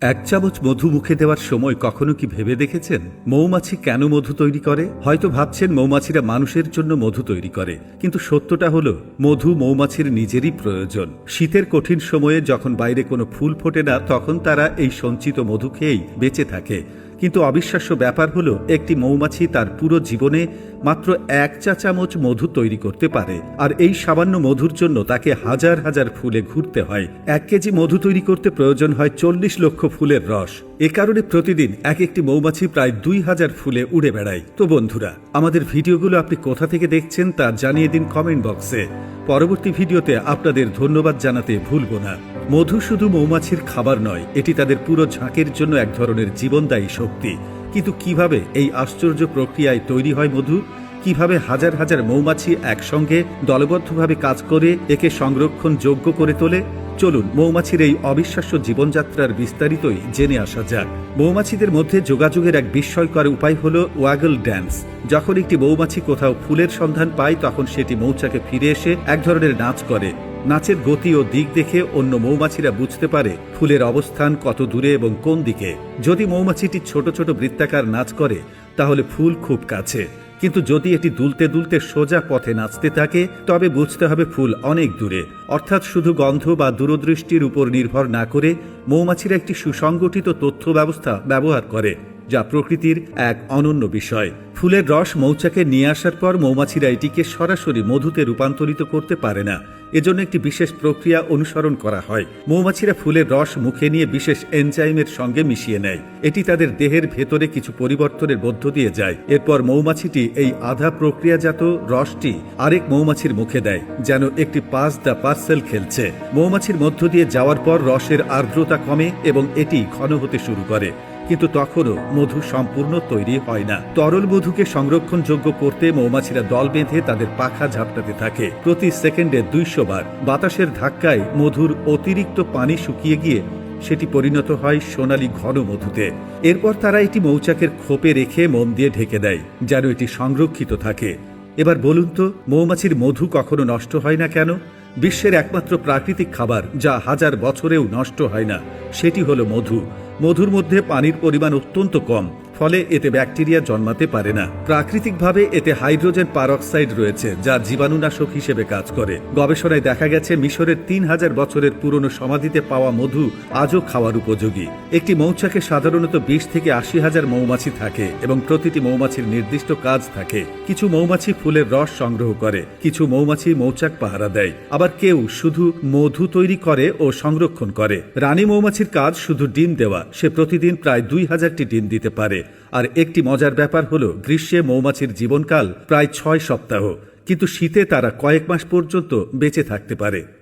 এক চামচ মধু মুখে দেওয়ার সময় কখনো কি ভেবে দেখেছেন? মৌমাছি কেন মধু তৈরি করে? হয়তো ভাবছেন মৌমাছিরা মানুষের জন্য মধু তৈরি করে। কিন্তু সত্যটা হলো, মধু মৌমাছির নিজেরই প্রয়োজন। শীতের কঠিন সময়ে যখন বাইরে কোনো ফুল ফোটে না, তখন তারা এই সঞ্চিত মধু খেয়েই বেঁচে থাকে। কিন্তু অবিশ্বাস্য ব্যাপার হলো, একটি মৌমাছি তার পুরো জীবনে মাত্র এক চা চামচ মধু তৈরি করতে পারে। আর এই সামান্য মধুর জন্য তাকে হাজার হাজার ফুলে ঘুরতে হয়। এক কেজি মধু তৈরি করতে প্রয়োজন হয় চল্লিশ লক্ষ ফুলের রস। এ কারণে প্রতিদিন এক একটি মৌমাছি প্রায় দুই হাজার ফুলে উড়ে বেড়ায়। তো বন্ধুরা, আমাদের ভিডিওগুলো আপনি কোথা থেকে দেখছেন তা জানিয়ে দিন কমেন্ট বক্সে। পরবর্তী ভিডিওতে আপনাদের ধন্যবাদ জানাতে ভুলব না। মধু শুধু মৌমাছির খাবার নয়, এটি তাদের পুরো ঝাঁকের জন্য এক ধরনের জীবনদায়ী শক্তি। কিন্তু কীভাবে এই আশ্চর্য প্রক্রিয়ায় তৈরি হয় মধু? কীভাবে হাজার হাজার মৌমাছি একসঙ্গে দলবদ্ধভাবে কাজ করে একে সংরক্ষণ যোগ্য করে তোলে? চলুন, মৌমাছির এই অবিশ্বাস্য জীবনযাত্রার বিস্তারিতই জেনে আসা যাক। মৌমাছিদের মধ্যে যোগাযোগের এক বিস্ময়কর উপায় হল ওয়াগল ড্যান্স। যখন একটি মৌমাছি কোথাও ফুলের সন্ধান পায়, তখন সেটি মৌচাকে ফিরে এসে এক ধরনের নাচ করে। নাচের গতি ও দিক দেখে অন্য মৌমাছিরা বুঝতে পারে ফুলের অবস্থান কত দূরে এবং কোন দিকে। যদি মৌমাছিটি ছোট ছোট বৃত্তাকার নাচ করে, তাহলে ফুল খুব কাছে। কিন্তু যদি এটি দুলতে দুলতে সোজা পথে নাচতে থাকে, তবে বুঝতে হবে ফুল অনেক দূরে। অর্থাৎ শুধু গন্ধ বা দূরদৃষ্টির উপর নির্ভর না করে মৌমাছিরা একটি সুসংগঠিত তথ্য ব্যবস্থা ব্যবহার করে। যা প্রকৃতির এক অনন্য বিষয়। ফুলের রস মৌচাকে নিয়ে আসার পর মৌমাছিরা এটিকে সরাসরি মধুতে রূপান্তরিত করতে পারে না। এজন্য একটি বিশেষ প্রক্রিয়া অনুসরণ করা হয়। মৌমাছিরা ফুলের রস মুখে নিয়ে বিশেষ এনজাইমের সঙ্গে মিশিয়ে নেয়। এটি তাদের দেহের ভেতরে কিছু পরিবর্তনের মধ্য দিয়ে যায়। এরপর মৌমাছিটি এই আধা প্রক্রিয়াজাত রসটি আরেক মৌমাছির মুখে দেয়, যেন একটি পাস দ্য পার্সেল খেলছে। মৌমাছির মধ্য দিয়ে যাওয়ার পর রসের আর্দ্রতা কমে এবং এটি ঘন হতে শুরু করে। কিন্তু তখনও মধু সম্পূর্ণ তৈরি হয় না। তরল মধুকে সংরক্ষণযোগ্য করতে মৌমাছিরা দল বেঁধে তাদের পাখা ঝাপটাতে থাকে। প্রতি সেকেন্ডে দুইশো বার বাতাসের ধাক্কায় মধুর অতিরিক্ত পানি শুকিয়ে গিয়ে সেটি পরিণত হয় সোনালি ঘন মধুতে। এরপর তারা এটি মৌচাকের খোপে রেখে মোম দিয়ে ঢেকে দেয়, যেন এটি সংরক্ষিত থাকে। এবার বলুন তো, মৌমাছির মধু কখনো নষ্ট হয় না কেন? বিশ্বের একমাত্র প্রাকৃতিক খাবার যা হাজার বছরেও নষ্ট হয় না, সেটি হলো মধু। মধুর মধ্যে পানির পরিমাণ অত্যন্ত কম। ফলে এতে ব্যাকটেরিয়া জন্মাতে পারে না। প্রাকৃতিকভাবে এতে হাইড্রোজেন পারঅক্সাইড রয়েছে, যা জীবাণুনাশক হিসেবে কাজ করে। গবেষণায় দেখা গেছে, মিশরের তিন হাজার বছরের পুরনো সমাধিতে পাওয়া মধু আজও খাওয়ার উপযোগী। একটি মৌচাকে সাধারণত বিশ থেকে আশি হাজার মৌমাছি থাকে এবং প্রতিটি মৌমাছির নির্দিষ্ট কাজ থাকে। কিছু মৌমাছি ফুলের রস সংগ্রহ করে, কিছু মৌমাছি মৌচাক পাহারা দেয়। আবার কেউ শুধু মধু তৈরি করে ও সংরক্ষণ করে। রানী মৌমাছির কাজ শুধু ডিম দেওয়া, সে প্রতিদিন প্রায় দুই হাজারটি ডিম দিতে পারে। আর একটি মজার ব্যাপার হলো, গ্রীষ্মে মৌমাছির জীবনকাল প্রায় ছয় সপ্তাহ, কিন্তু শীতে তারা কয়েক মাস পর্যন্ত বেঁচে থাকতে পারে।